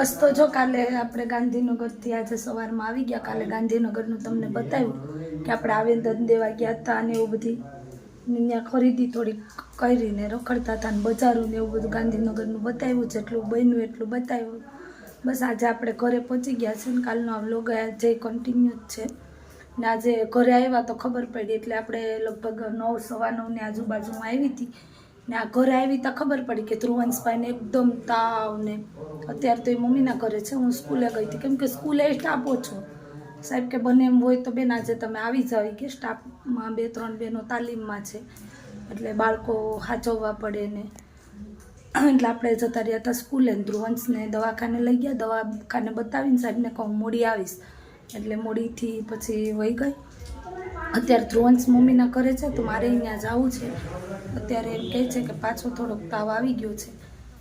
બસ તો જો કાલે આપણે ગાંધીનગરથી આજે સવારમાં આવી ગયા. કાલે ગાંધીનગરનું તમને બતાવ્યું કે આપણે આવેદન દેવા ગયા હતા અને એવું બધી ત્યાં ખરીદી થોડી કરીને રખડતા હતા અને બજારું ને એવું બધું ગાંધીનગરનું બતાવ્યું, જેટલું બન્યું એટલું બતાવ્યું. બસ આજે આપણે ઘરે પહોંચી ગયા છે ને કાલનો આ વ્લોગ જે કન્ટિન્યુ જ છે. ને આજે ઘરે આવ્યા તો ખબર પડી એટલે આપણે લગભગ નવ, સવા નવની આજુબાજુમાં આવી હતી. ને આ ઘરે આવી તો ખબર પડી કે ધ્રુવંશભાઈને એકદમ તાવ ને અત્યારે તો એ મમ્મીના ઘરે છે, હું સ્કૂલે ગઈ હતી. કેમ કે સ્કૂલે સ્ટાફ ઓછો. સાહેબ કે બને એમ હોય તો બેન, આજે તમે આવી જાઓ કે સ્ટાફમાં બે ત્રણ બેનો તાલીમમાં છે. એટલે બાળકો સાચવવા પડે ને. એટલે આપણે જતા રહ્યા હતા સ્કૂલે ધ્રુવંશને દવાખાને લઈ ગયા. દવાખાને બતાવીને સાહેબને કહું મોડી આવીશ. એટલે મોડીથી પછી વહી ગઈ. અત્યારે ધ્રુવંશ મમ્મીના ઘરે છે, તો મારે અહીંયા જવું છે. અત્યારે એમ કહે છે કે પાછો થોડોક તાવ આવી ગયો છે.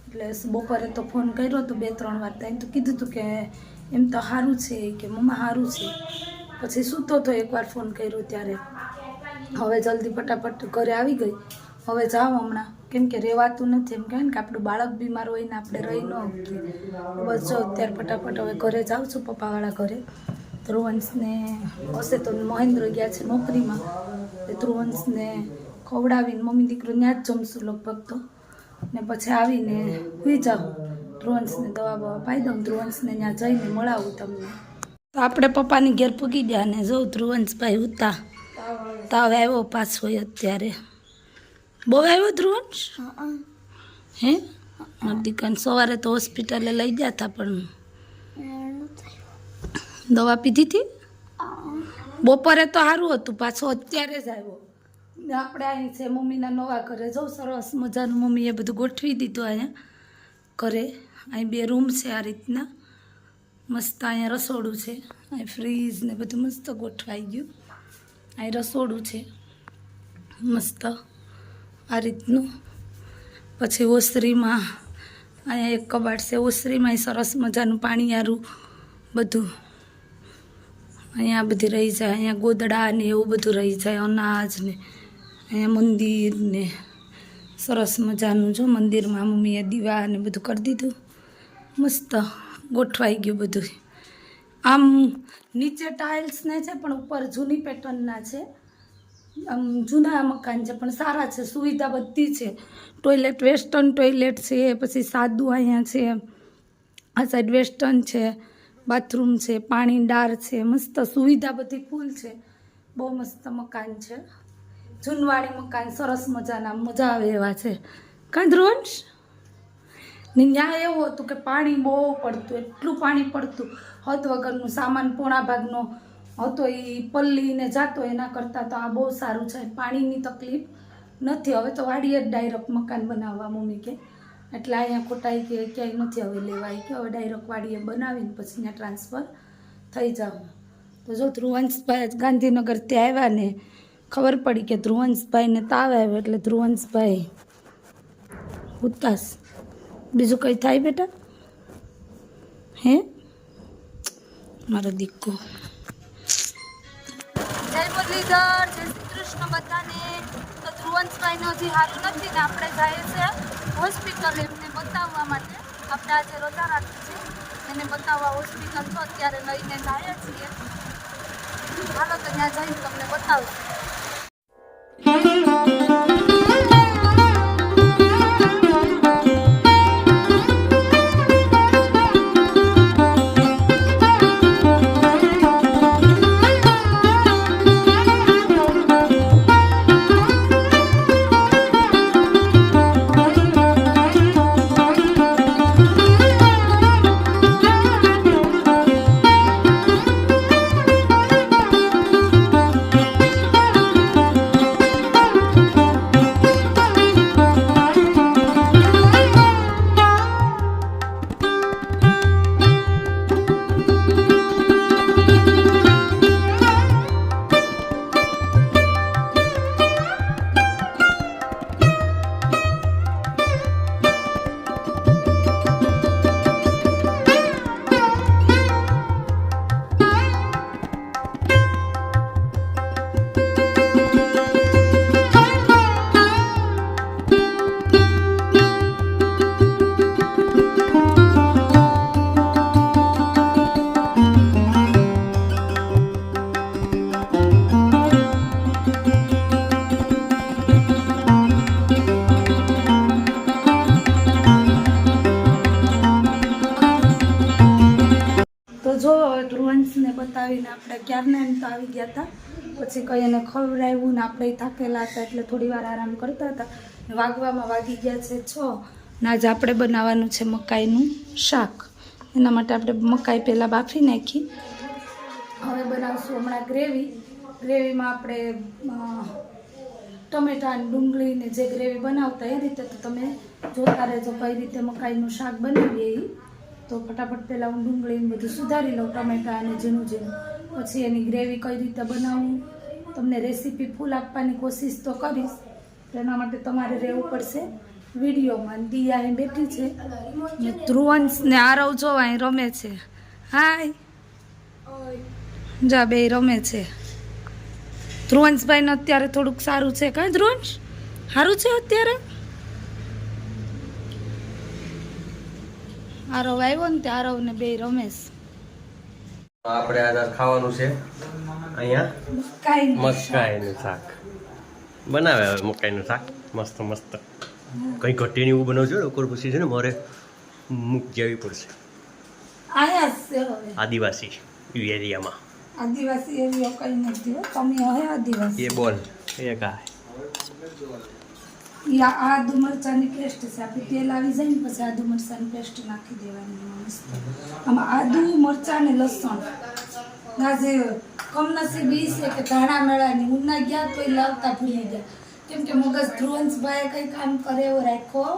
એટલે બપોરે તો ફોન કર્યો તો બે ત્રણ વાર ત્યાં તો કીધું હતું કે એમ તો સારું છે, કે મમ્મા સારું છે. પછી સૂતો તો એકવાર ફોન કર્યો ત્યારે. હવે જલ્દી ફટાફટ ઘરે આવી ગઈ. હવે જાઓ હમણાં. કેમ કે રહેવાતું નથી, એમ કહેવાય ને કે આપણું બાળક બીમાર હોય ને આપણે રહી ન બસ જો અત્યારે ફટાફટ હવે ઘરે જાઉં છું પપ્પાવાળા ઘરે. ધ્રુવંશને, હશે તો મહેન્દ્ર ગયા છે નોકરીમાં. તે ધ્રુવંશને ખવડાવીને મમ્મી દીકરો ત્યાં જ જમશું લગભગ તો. ને પછી આવીને સુઈ જાઉં. ધ્રુવંશને દવા બવા પાઈ દઉં, ધ્રુવંશને ત્યાં જઈને મળાવું તમને. તો આપણે પપ્પાની ઘેર પૂગી ગયા ને જો ધ્રુવંશભાઈ ઉતા તાવ આવ્યો પાછો અત્યારે. બહુ આવ્યો ધ્રુવંશ? હે? દીકરાને સવારે તો હોસ્પિટલે લઈ ગયા હતા પણ. દવા પીધી હતી? બપોરે તો સારું હતું, પાછો અત્યારે જ આવ્યો. આપણે અહીં છે, મમ્મીના નવા ઘરે જો સરસ મજાનું મમ્મીએ બધું ગોઠવી દીધું અહીંયા ઘરે. અહીં બે રૂમ છે આ રીતના. મસ્ત અહીંયા રસોડું છે. અહીં ફ્રીજ ને બધું મસ્ત ગોઠવાઈ ગયું. અહીં રસોડું છે. મસ્ત આ રીતનું. પછી ઓસરીમાં અહીંયા એક કબાટ છે, ઓસરીમાં સરસ મજાનું પાણી આરું બધું અહીંયા બધી રહી જાય, અહીંયા ગોદડા ને એવું બધું રહી જાય, અનાજ ને, અહીંયા મંદિર ને. સરસ મજાનું જો મંદિરમાં મમ્મીએ દીવા ને બધું કરી દીધું. મસ્ત ગોઠવાઈ ગયું બધું. આમ નીચે ટાઇલ્સને છે, પણ ઉપર જૂની પેટર્નના છે. આમ જૂના મકાન છે, પણ સારા છે, સુવિધા બધી છે. ટોયલેટ વેસ્ટર્ન ટોયલેટ છે, પછી સાદું અહીંયા છે. આ સાઈડ વેસ્ટર્ન છે. બાથરૂમ છે પાણી ડાર છે, મસ્ત સુવિધા બધી ફૂલ છે. બહુ મસ્ત મકાન છે. જૂનવાળી મકાન, સરસ મજાના, મજા આવે એવા છે. કાં ને ત્યાં એવું હતું કે પાણી બહુ પડતું, એટલું પાણી પડતું. હદ વગરનું સામાન પોણા ભાગનો હતો એ પલ્લીને જાતો એના કરતાં તો આ બહુ સારું છે. પાણીની તકલીફ નથી. હવે તો વાડીએ જ ડાયરેક્ટ મકાન બનાવવા મમ્મી કે. એટલે અહીંયા ખોટાઈ કે ક્યાંય નથી હવે લેવાય. કે હવે ડાયરેક્ટ વાડીએ બનાવીને પછી અહીંયા ટ્રાન્સફર થઈ જાવ. તો જો ધ્રુવંશભાઈ ગાંધીનગર ત્યાં આવ્યા ને, ખબર પડી કે ધ્રુવંશભાઈને તાવ આવ્યો એટલે ધ્રુવંશભાઈ ઉતાસ બીજું કંઈ થાય બેટા? હે? મારો દીકરો. જય મુરલીધર શ્રી કૃષ્ણ બધાને. તો ધ્રુવંશભાઈને હજી સારું નથી ને આપણે જાય છે. હોસ્પિટલ એમને બતાવવા માટે આપણે આજે રજા રાખી છે. એને બતાવવા હોસ્પિટલ તો અત્યારે લઈને જઈએ છીએ. હાલો તો ત્યાં જઈને તમને બતાવું પછી કંઈ એને ખવડાવ્યું ને આપણે થાકેલા હતા એટલે થોડી વાર આરામ કરતા હતા. વાગવામાં વાગી ગયા છે છ ને આજે આપણે બનાવવાનું છે મકાઈનું શાક. એના માટે આપણે મકાઈ પહેલાં બાફી નાખી. હવે બનાવશું હમણાં ગ્રેવી. ગ્રેવીમાં આપણે ટમેટા અને ડુંગળીને જે ગ્રેવી બનાવતા એ રીતે તો તમે જોતા રહેજો કઈ રીતે મકાઈનું શાક બનાવીએ એ તો ફટાફટ પહેલાં હું ડુંગળીને બધું સુધારી લઉં, ટમેટા અને ઝીણું ઝીણું. પછી એની ગ્રેવી કઈ રીતે બનાવવું તમને રેસીપી ફૂલ આપવાની કોશિશ તો કરીશ. તેના માટે તમારે રહેવું પડશે. વિડીયોમાં દિયા અહીં બેઠી છે. ને ધ્રુવંશને આરવ જોવા અહીં રમે છે. હાય. જા બે રમે છે. ધ્રુવંશભાઈને અત્યારે થોડુંક સારું છે કાં ધ્રુવંશ? સારું છે અત્યારે? આરવ આવ્યો ને તે આરવ ને બે રમેશ. આપણે આજે ખાવાનું છે. અહીંયા? કાંઈ મકાઈનું શાક. બનાવે હવે મકાઈનું શાક. મસ્ત મસ્ત. કંઈ ઘટી ને એવું બનાવજો ઉપર પછી છે ને મારે મૂક જવી પડશે. આદિવાસી એરિયામાં. આદિવાસી એવી કઈ નથી તમે હવે આદિવાસી. એ બોલ એ કાય ઈ આદુ મરચાંની પેસ્ટ છે. આપણે તેલ આવી જાય ને પછી આદુ મરચાંની પેસ્ટ નાખી દેવાની મસ્ત. આમાં આદુ મરચાં ને લસણ. આજે કમનસીબ કમનસીબી છે કે ધાણા મેળાની. ઉના ગયા તો એ લાવતા ભૂલી ગયા. કેમ કે મગજ ધ્રુવંશભાઈ કઈ કામ કરે એવો રાખ્યો?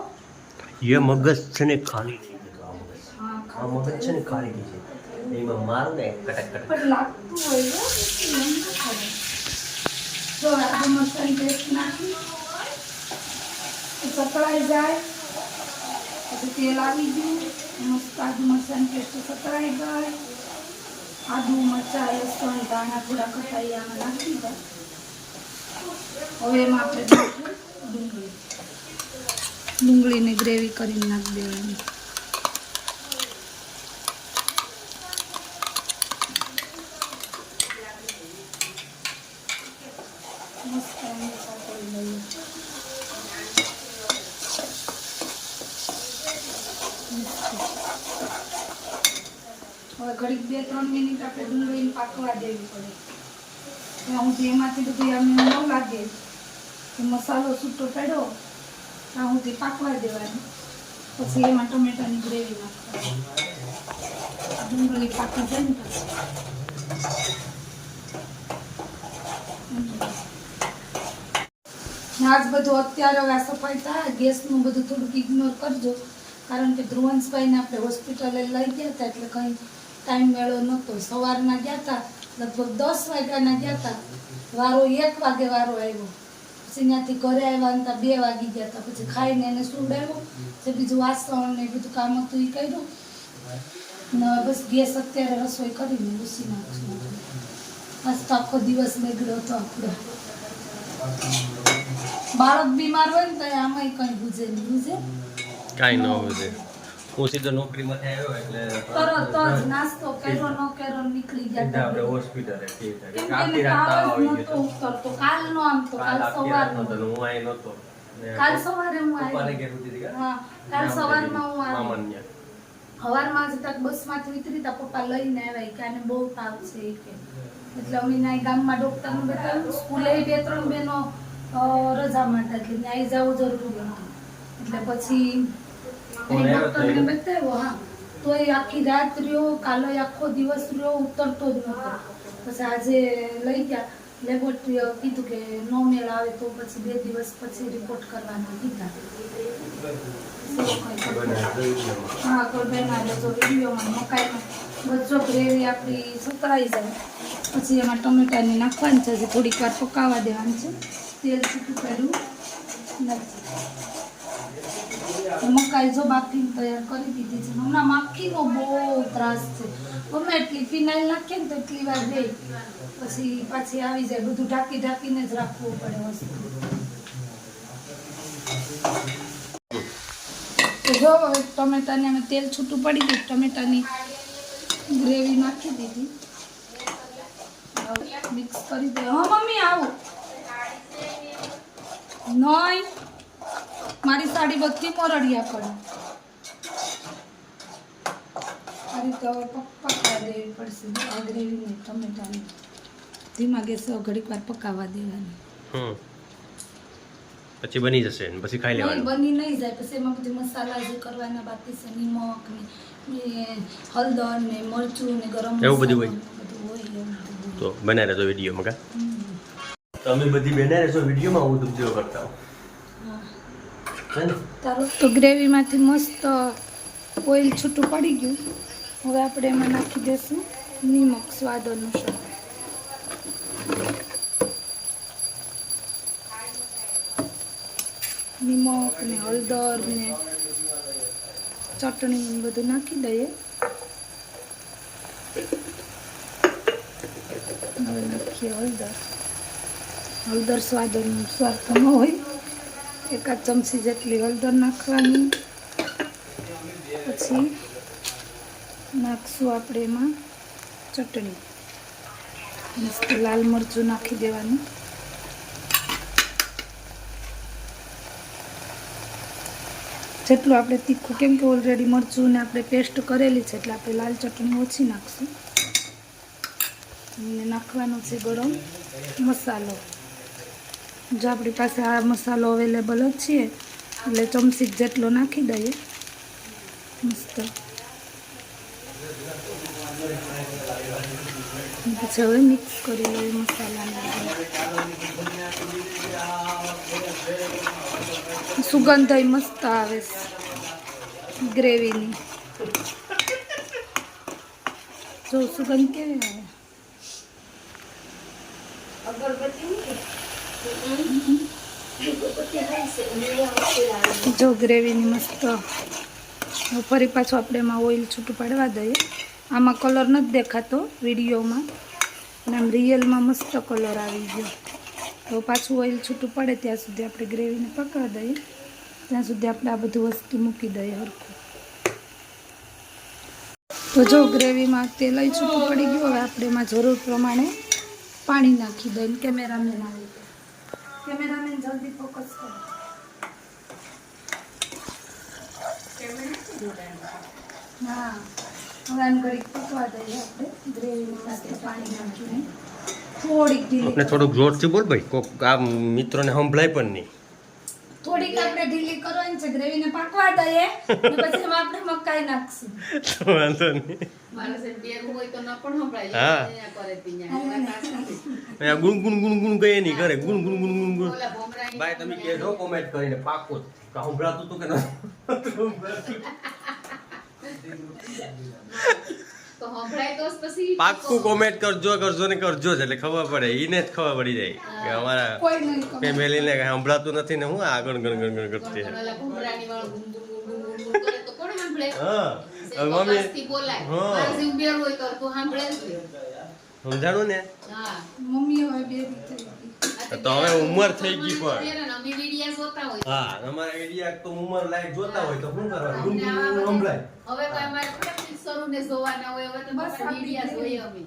એ મગજ છે ને ખાલી આ મગજ. હા મગજ છે ને ખાલી થઈ એમાં મારું ને કટક કટક. પણ લાગતું હોય. જો આદુ મરચાંની પેસ્ટ નાખી. એ સતળાઈ જાય પછી તેલ આવી ગયું મસ્ત આદુ મરચાની પેસ્ટ સતળાઈ ગઈ આદુ મરચાં લસણ દાણા થોડા કટાઈ આમાં નાખી દે હવે એમાં આપણે ડુંગળી ડુંગળીની ગ્રેવી કરીને નાખી દેવાની મસ્ત સાતળી લઈએ ઘડીક બે, ત્રણ મિનિટ આપણે ડુંગળીને પાકવા દેવી પડે. ત્યાં એમાંથી બધું આમ ન લાગે મસાલો છૂટો પડ્યો ત્યાં સુધી પાકવા દેવાની પછી એમાં ટમેટાની ગ્રેવી નાખવાની. ડુંગળી પાકી જાય ને આજ બધું અત્યારે હવે આ સફાઈ ગેસનું બધું થોડુંક ઇગ્નોર કરજો. કારણ કે ધ્રુવંશભાઈને આપણે હોસ્પિટલે લઈ ગયા હતા એટલે કંઈ ટાઈમ મેળો નહોતો. સવારના ગયા હતા લગભગ દસ વાગ્યાના ગયા હતા વારો એક વાગે વારો આવ્યો. પછી ત્યાંથી ઘરે આવ્યા હતા બે વાગી ગયા હતા પછી ખાઈને એને સુવડાવ્યો. પછી બીજું વાસણ ને બધું કામ હતું એ કર્યું. ને બસ ગેસ અત્યારે રસોઈ કરીને ઘૂસી નાખશું બસ તો આખો દિવસ બગડ્યો હતો આપણો. બાળક બીમાર હોય ને તો આમાંય કંઈ બુજે નહીં બુજે. કાંઈ ન વધે હું સીધો નોકરીમાંથી આવ્યો એટલે તરત જ નાસ્તો કર્યો ન કર્યો ને નીકળી એટલે આપણે હોસ્પિટલે ઠીક છે કેમ કે કે આખી એને રાત આવી ગયો ઉતરતો કાલનો આમ તો કાલ કાલ નહોતો ને હું આય નતો કાલ સવારે હું આય આવી કે ગયા. હા કાલ સવારમાં હું આય મામન્ય હવારમાં સવારમાં જ તક બસમાંથી ઉતરી તા પપ્પા લઈને આવ્યા. કે આને બહુ તાવ છે કે. એટલે અમે ના ગામમાં ડોક્ટરને બતાવ્યું સ્કૂલે બે ત્રણ બેનો રજા માટે એટલે ન્યાય જવું જરૂરી હતું. એટલે પછી તો ડૉક્ટરને બતાવ્યો હા. તો એ આખી રાત રહ્યો કાલે આખો દિવસ રહ્યો ઉતરતો જ નહોતો. પછી આજે લઈ ગયા. લેબોરેટરીએ કીધું કે નો મેળ આવે તો પછી બે દિવસ પછી રિપોર્ટ કરવાના કીધા. હા કોઈ બેના જો વિડીયોમાં મકાઈમાં બધો ગ્રેવી આપણી સતરાઈ જાય. પછી એમાં ટમેટાની નાખવાની છે થોડીક વાર પકાવવા દેવાની છે. તેલ છૂટું કર્યું. નથી. મકાઈ જો બાફીને તૈયાર કરી દીધી છે. હમણાં માખીનો બહુ ત્રાસ છે. ગમે એટલી ફિનાઇલ નાખીએ ને તો એટલી વાર દે પછી પાછી આવી જાય. બધું ઢાંકી ઢાંકીને જ રાખવું પડે વસ્તુ. જો ટમેટાને અમે તેલ છૂટું પડી ગયું. ટમેટાની ગ્રેવી નાખી દીધી. મિક્સ કરી દે. હા, મમ્મી, આવું. નહીં મારી સાડી બધી મોરડિયા પડે. આ રીતે હવે પકવા દેવી પડશે. આ ગ્રેવીને ટમેટાને. ધીમા ગેસે ઘડીક વાર પકાવવા દેવાની. પછી બની જશે પછી ખાઈ નહીં લેવાનું. બની નહીં જાય. પછી એમાં બધી મસાલા જે કરવાના બાકી છે નિમક ને હળદર ને મરચું ને ગરમ એવું બધું મસાલો ને બધું હોય તો બનાવી રહેજો વિડીયોમાં કા? તમે બધી બનાવી રહેશો વિડીયોમાં હું તમને કરતા હા. તારું? તો ગ્રેવીમાંથી મસ્ત ઓઇલ છૂટું પડી ગયું. હવે આપણે એમાં નાખી દઈશું નિમક સ્વાદ. અનુસાર નિમક ને હળદર ને ચટણી બધું નાખી દઈએ. હવે નાખીએ હળદર. હળદર સ્વાદ અનુસાર તો ન હોય. એકાદ ચમચી જેટલી હળદર નાખવાની. પછી નાખશું આપણે એમાં ચટણી. મસ્ત લાલ મરચું નાખી દેવાનું. જેટલું આપણે તીખું, કેમ કે ઓલરેડી મરચું ને આપણે પેસ્ટ કરેલી છે, એટલે આપણે લાલ ચટણી ઓછી નાખશું. અને નાખવાનો છે ગરમ મસાલો. જો આપણી પાસે આ મસાલો અવેલેબલ જ છે એટલે ચમચી જેટલો નાખી દઈએ. મસ્ત. પછી હવે મિક્સ કરી લઈએ મસાલાને સુગંધ મસ્ત આવે ગ્રેવીની. જો સુગંધ કેવી આવે? જો ગ્રેવીની મસ્ત ફરી પાછું આપણે એમાં ઓઇલ છૂટું પાડવા દઈએ. આમાં કલર નથી દેખાતો વિડીયોમાં, અને આમ રિયલમાં મસ્ત કલર આવી ગયો. તો પાછું ઓઇલ છૂટું પડે ત્યાં સુધી આપણે ગ્રેવીને પકવા દઈએ. ત્યાં સુધી આપણે આ બધું વસ્તુ મૂકી દઈએ હરખું. તો જો ગ્રેવીમાં તેલ છૂટું પડી ગયું, હવે આપણે એમાં જરૂર પ્રમાણે પાણી નાખી દઈએ, કેમેરામેન આવી કેમેરામેન જલ્દી ફોકસ કરો હા. હવે આને કરી પકવા દઈએ આપણે. ગ્રેવીની સાથે પાણી નાખીને. થોડીક આપણે થોડુંક જોરથી બોલ ભાઈ. કોક આ મિત્રોને સંભળાય પણ નહીં. થોડીક આપણે ઢીલી કરવાની છે. ગ્રેવીને પાકવા દઈએ. ને પછી એમાં આપણે મકાઈ નાખશું. તો વાંધો નહીં. માણસે બેરું હોય તો ન પણ સંભળાય. હા. કરે ત્યાં. અહીંયા ગુણ ગુણ ગુણ ગુણ ગઈ નહીં કરે ગુણ ગુણ ગુણ ગુણ ગુણ ભાઈ તમે કહેજો કોમેન્ટ કરીને પાકો જ. કે સંભળાતું હતું કે ન તો સંભળાય તો જ પછી પાક્કું કોમેન્ટ કરજો કરજો ને કરજો જ એટલે ખબર પડે એને જ ખબર પડી જાય કે અમારા ફેમિલીને કઈ સંભળાતું નથી ને હું આગળ ગણ ગણ ગણ કરતી હા હવે મમ્મી હા. સમજાણું ને? હા મમ્મી હવે બે રીતે આ તો હવે ઉંમર થઈ ગઈ પણ. હા અમારા એરિયા તો ઉંમર લાયક જોતા હોય તો શું કરવાનું? સંભળાય. હવે તો અમારે પિક્ચરોને જોવાના હોય હવે તો બસ વિડિયા જોઈએ અમે.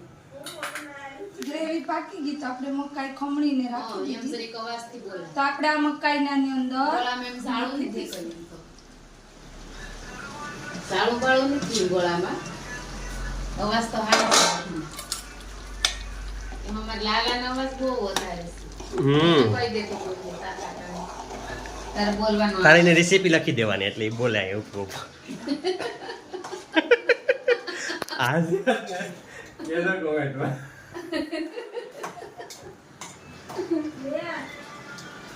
ગ્રેવી પાકી ગઈ તો આપણે મકાઈ ખમણીને ને રાખી એમ જરીક અવાજથી તો આપણે આ મકાઈના ની અંદર ગોળામાં એમ ઝાડું નથી કર્યું. ઝાડું બાળું નથી ગોળામાં. અવાજ તો હારો તારે. તારે બોલવાનો તારે એને રેસીપી લખી દેવાની એટલે એ બોલાય એવું પ્રૂફ આજ કેનો કોમેન્ટમાં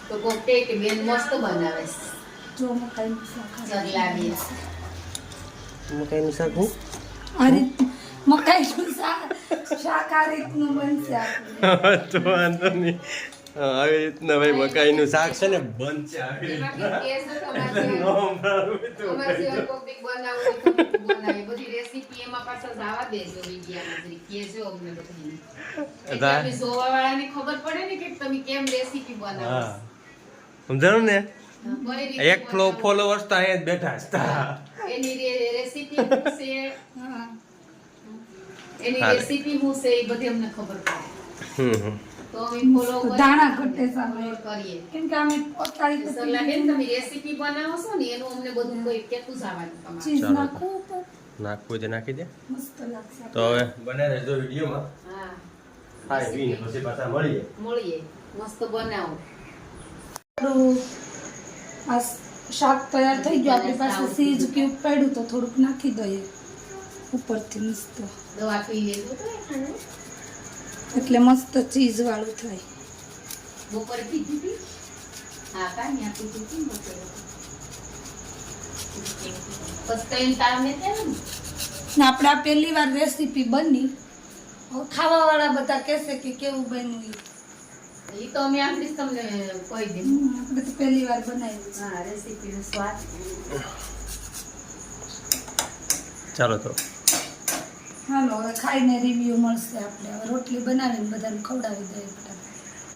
તો કોક કહે કે બેન મસ્ત બનાવે છે જો મકાઈનું શાક ચગલાબી. મકાઈનું શાક હું આ રીત મકાઈનું શાક શાક આ રીતનું બનશે તો વાંધો નહીં આવી રીતના ભાઈ મકાઈનું શાક છે ને બનશે આવી રીતના સમજાણું ને એક ફ્લો. ફોલોવર્સ તો અહીંયા જ બેઠા હતા એની રેસીપી છે હા એની રેસીપી હું છે એ બધી અમને ખબર પડે. હમ તો અમે ફોલો તો દાણા ઘટે સામે કરીએ. કેમ કે અમે અત્યારે સલાહ બેન તમે રેસીપી બનાવો છો ને એનું અમને બધું કોઈ કેતું જવાનું તમારે. ચીઝ નાખો નાખવું નાખવું નાખી દે. મસ્ત લાગશે તો હવે બને રહેજો વિડિયોમાં. હા. ખાઈ પીને પછી પાછા મળીએ. મળીએ. મસ્ત બનાવો. આ શાક તૈયાર થઈ ગયું. આપણી પાસે સીજ ક્યુબ પડ્યું તો થોડુંક નાખી દઈએ. ઉપરથી મસ્ત. એટલે મસ્ત ચીઝ વાળું થાય. બપોરે પીધી હા કાંઈ પીધી હતી બપોરે? આપણે આ પહેલી વાર રેસીપી બની. હવે ખાવાવાળા બધા કહેશે કે કેવું બન્યું એ તો અમે આપણી તમને કહી દઈએ. આપણે તો પહેલી વાર બનાવ્યું હા રેસીપીનો સ્વાદ. ચાલો તો. હાલો હવે ખાઈને રિવ્યૂ મળશે આપણે. હવે રોટલી બનાવીને બધાને ખવડાવી દઈએ.